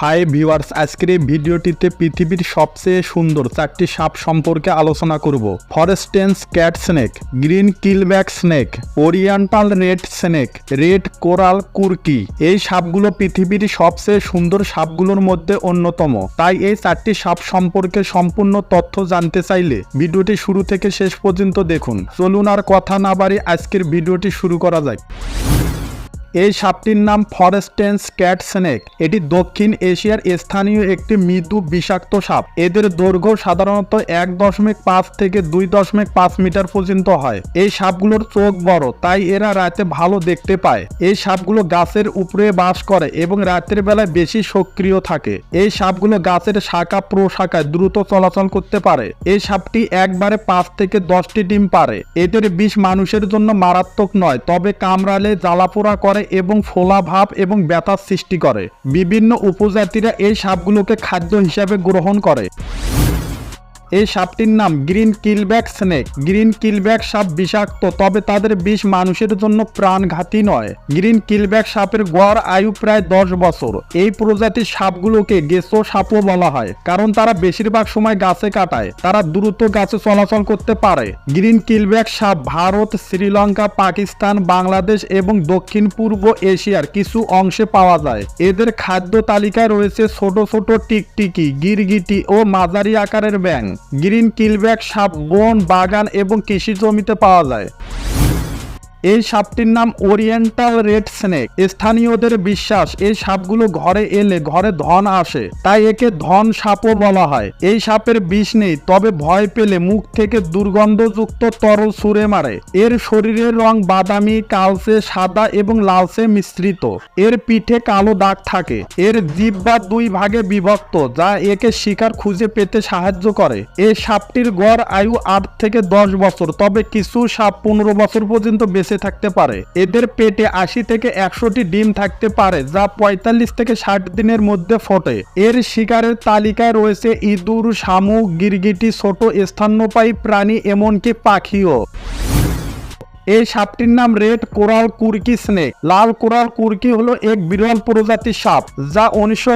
Hi viewers আজকের এই ভিডিওটিতে পৃথিবীর সবচেয়ে সুন্দর চারটি সাপ সম্পর্কে আলোচনা করব। Forsten's cat snake green keelback snake oriental red snake red coral kukri এই সাপগুলো পৃথিবীর সবচেয়ে সুন্দর সাপগুলোর মধ্যে অন্যতম। তাই এই চারটি সাপ সম্পর্কে সম্পূর্ণ তথ্য জানতে চাইলে ভিডিওটি শুরু থেকে শেষ পর্যন্ত দেখুন। চলুন আর কথা না বাড়ি আজকের ভিডিওটি শুরু করা যায় এই সাপটির নাম ফরেস্টেন্স ক্যাট স্নেক। এটি দক্ষিণ এশিয়ার স্থানীয় একটি মৃদু বিষাক্ত সাপ। এদের দৈর্ঘ্য সাধারণত এক দশমিক পাঁচ থেকে দুই দশমিক পাঁচ মিটার পর্যন্ত হয়। এই সাপগুলোর চোখ বড়, তাই এরা রাতে ভালো দেখতে পায়। এই সাপগুলো গাছের উপরে বাস করে এবং রাতের বেলায় বেশি সক্রিয় থাকে। এই সাপগুলো গাছের শাখা প্রশাখায় দ্রুত চলাচল করতে পারে। এই সাপটি একবারে পাঁচ থেকে দশটি ডিম পারে। এদের বিষ মানুষের জন্য মারাত্মক নয়, তবে কামড়ালে জ্বালাপোড়া করে এবং ফোলা ভাব এবং ব্যথার সৃষ্টি করে। বিভিন্ন উপজাতিরা এই সাপগুলোকে খাদ্য হিসাবে গ্রহণ করে। এই সাপটির নাম green keelback snake. Green keelback সাপ বিষাক্ত, তবে তাদের বিষ মানুষের জন্য প্রাণঘাতী নয়। গ্রিন কিলব্যাক সাপের গড় আয়ু প্রায় দশ বছর। এই প্রজাতির সাপগুলোকে গেসো সাপও বলা হয়, কারণ তারা বেশিরভাগ সময় গাছে কাটায়। তারা দ্রুত গাছে চলাচল করতে পারে। গ্রিন কিলব্যাক সাপ ভারত, শ্রীলঙ্কা, পাকিস্তান, বাংলাদেশ এবং দক্ষিণ পূর্ব এশিয়ার কিছু অংশে পাওয়া যায়। এদের খাদ্য তালিকায় রয়েছে ছোট ছোট টিকটিকি, গিরগিটি ও মাঝারি আকারের ব্যাং গ্রিন কিলব্যাক সাপ বন বাগান এবং কৃষি জমিতে পাওয়া যায়। এই সাপটির নাম ওরিয়েন্টাল রেড স্নেক। স্থানীয়দের বিশ্বাস, এই সাপগুলো ঘরে এলে ঘরে ধন আসে, তাই একে ধন সাপও বলা হয়। এই সাপের বিষ নেই, তবে ভয় পেলে মুখ থেকে দুর্গন্ধযুক্ত তরল ছুঁড়ে মারে। এর শরীরের রং বাদামি, কালচে সাদা এবং লালচে মিশ্রিত। এর পিঠে কালো দাগ থাকে। এর জিহ্বা দুই ভাগে বিভক্ত, যা একে শিকার খুঁজে পেতে সাহায্য করে। এই সাপটির গড় আয়ু আট থেকে দশ বছর, তবে কিছু সাপ পনেরো বছর পর্যন্ত বেঁচে থাকতে পারে। এদের পেটে আশি থেকে একশোটি ডিম থাকতে পারে, যা পঁয়তাল্লিশ থেকে ষাট দিনের মধ্যে ফোটে। এর শিকারের তালিকায় রয়েছে ইঁদুর, শামুক, গিরগিটি, ছোট স্তন্যপায়ী প্রাণী, এমনকি পাখিও। এই সাপটির নাম রেড কোরাল কুরকি স্নেক। লাল কোরাল কুরকি হলো এক বিরল প্রজাতির সাপ, যা উনিশশো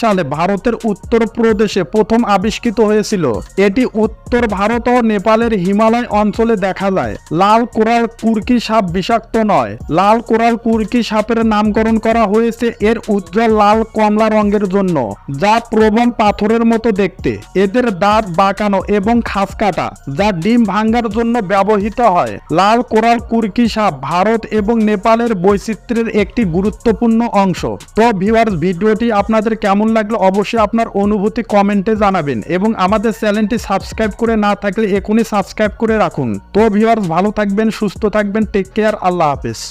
সালে ভারতের উত্তর প্রদেশে প্রথম আবিষ্কৃত হয়েছিল। এটি উত্তর ভারত ও নেপালের হিমালয় অঞ্চলে দেখা যায়। লাল কোরাল কুরকি সাপ বিষাক্ত নয়। লাল কোরাল কুরকি সাপের নামকরণ করা হয়েছে এর উজ্জ্বল লাল কমলা রঙের জন্য, যা প্রবণ পাথরের মতো দেখতে। এদের দাঁত বাঁকানো এবং খাস কাটা, যা ডিম ভাঙ্গার জন্য ব্যবহৃত হয়। লাল কোরাল কুর্কি সাপ ভারত এবং নেপালের বৈচিত্র্যের একটি গুরুত্বপূর্ণ অংশ। তো ভিউয়ার্স ভিডিওটি আপনাদের কেমন লাগল অবশ্যই আপনার অনুভূতি কমেন্টে জানাবেন এবং আমাদের চ্যানেলটি সাবস্ক্রাইব করে না থাকলে এখনই সাবস্ক্রাইব করে রাখুন। তো ভিউয়ার্স ভালো থাকবেন, সুস্থ থাকবেন টেক কেয়ার আল্লাহ হাফেজ।